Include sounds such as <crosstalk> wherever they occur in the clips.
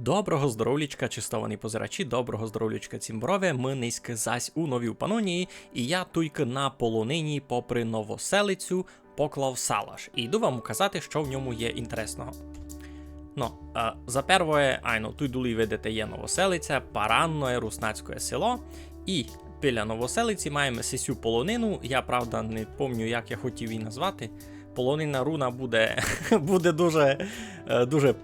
Доброго здоровлячка, чистовані позирачі, доброго здоровлячка цімброве. Ми низьки зась у новій панонії, і я тільки на полонині, попри новоселицю, поклав салаш. І йду вам казати, що в ньому є інтересного. Ну, а, за первое, айно, тут дулі видите є новоселиця, паранне руснацьке село. І біля новоселиці маємо сесю полонину. Я правда не пам'ятаю, як я хотів її назвати. Полонина руна буде, <laughs> буде дуже, е, дуже, е,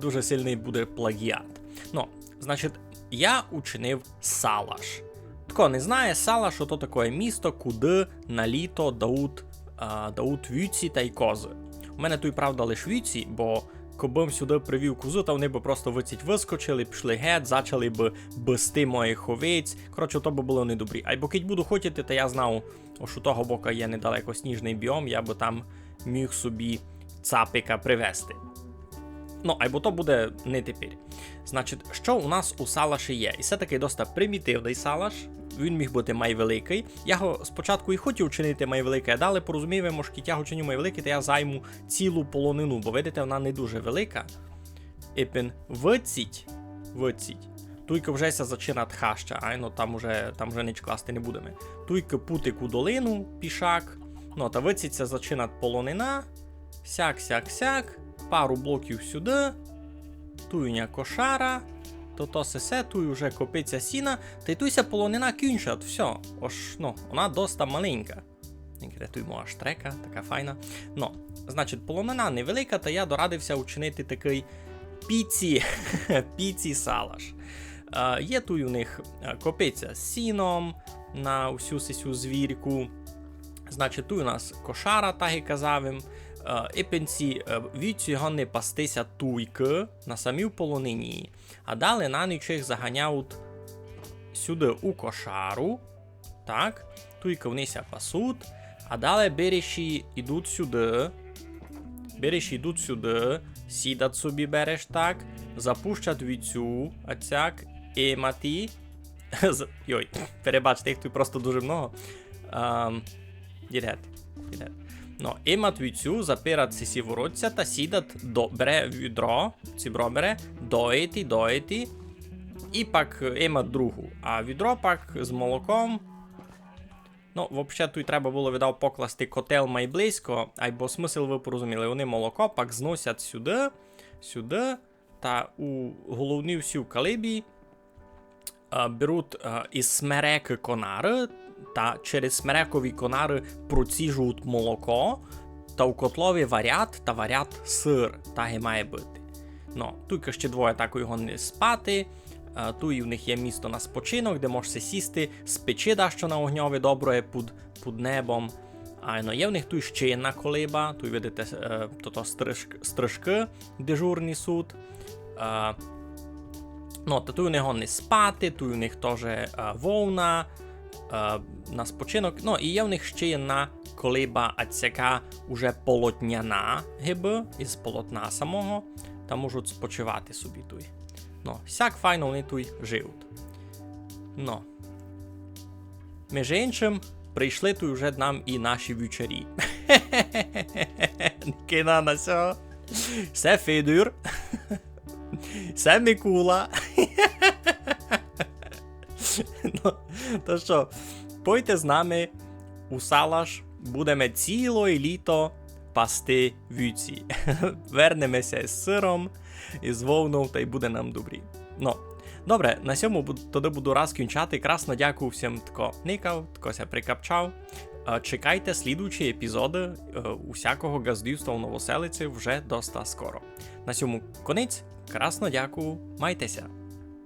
дуже сильний буде плагіат. Ну, значить, я учинив салаш. Хто не знає, салаш то таке місто, куди на літо дають, а, віці та й кози. У мене тут, правда, лише віці, бо Кобим сюди привів козу, та вони б просто виціть вискочили, пішли геть, зачали б бести моїх овець. Коротше, то би було недобрі. А й покить буду хотіти, та я знав, що того бока є недалеко сніжний біом, я би там міг собі цапика привезти. Ну, або то буде не тепер. Значить, що у нас у салаші є? І це такий досить примітивний салаш. Він міг бути майвеликий. Я його спочатку і хотів чинити а далі порозуміємо, що його чиню майвеликий, то я займу цілу полонину, бо видите, вона не дуже велика. Епін виціть, виціть. Туйка вже ся зачина тхаща, ай, ну там уже, там вже ніч класти не будемо. Туйка путик у долину, пішак. Ну, та виціться зачина полонина. Сяк, сяк, сяк. Пару блоків сюди. Туйня кошара. То то сесе, туй вже копиться сіна, та й туйся полонина кінчат. Все. Ож, ну, вона доста маленька. Туймо аж трека, така файна. Ну, значить, полонина невелика, та я дорадився учинити такий піці, <laughs> піці салаш. Е, є тут у них копиця з сіном на всю сесю звірку. Значить, тут у нас кошара, так і казав їм. Е, від його не пастися туйки на самій полонині, а далі на ніч їх заганяють сюди у кошару. Так, туйки внися пасуть, а далі береші йдуть сюди. Береші йдуть сюди, сідать собі береш так, запущать віцю, а цяк, емати. <laughs> З- Йой, перебачте, їх тут просто дуже много. Um, Дідет, дідет. Ну, імат віцю, запират сі воротця та сідат до, бере відро, цібро бере, доїти, доїти, і пак імат другу. А відро пак з молоком. Ну, взагалі, тут треба було віддав покласти котел майблизько, або смисл ви порозуміли, вони молоко пак зносять сюди, сюди, та у головній всі калибі беруть а, із смереки конари, та через смерекові конари проціжують молоко, та у котлові варять та варять сир, так і має бути. Ну, тут ще двоє так його не спати. А, Тут і в них є місто на спочинок, де можете сісти, спечи що на огньові добре під, під небом. А ну, є в них тут ще jedna колиба, тут видите е, то стрижки, стрижки, дежурний суд. Е, ну, та тут у них не спати, тут у них теж е, вовна е, на спочинок. Ну, і є в них ще jedna колиба, а цяка уже полотняна гиби із полотна самого, та можуть спочивати собі тут. Ну, сяк файно вони тут живуть. Ну. Між іншим, прийшли тут вже нам і наші вічері. <laughs> Кина на сього. Це Федір. <laughs> Це Микула. <laughs> <laughs> то що, пойте з нами у салаш, будемо ціле літо пасти віці. <laughs> Вернемося з сиром і з вовною, та й буде нам добрі. Ну, добре, на буду, тоді буду раз кінчати. Красно дякую всім, хто никав, хто ся прикапчав. Чекайте слідуючі епізоди е, усякого газдівства у новоселиці вже доста скоро. На цьому конець. Красно дякую, майтеся!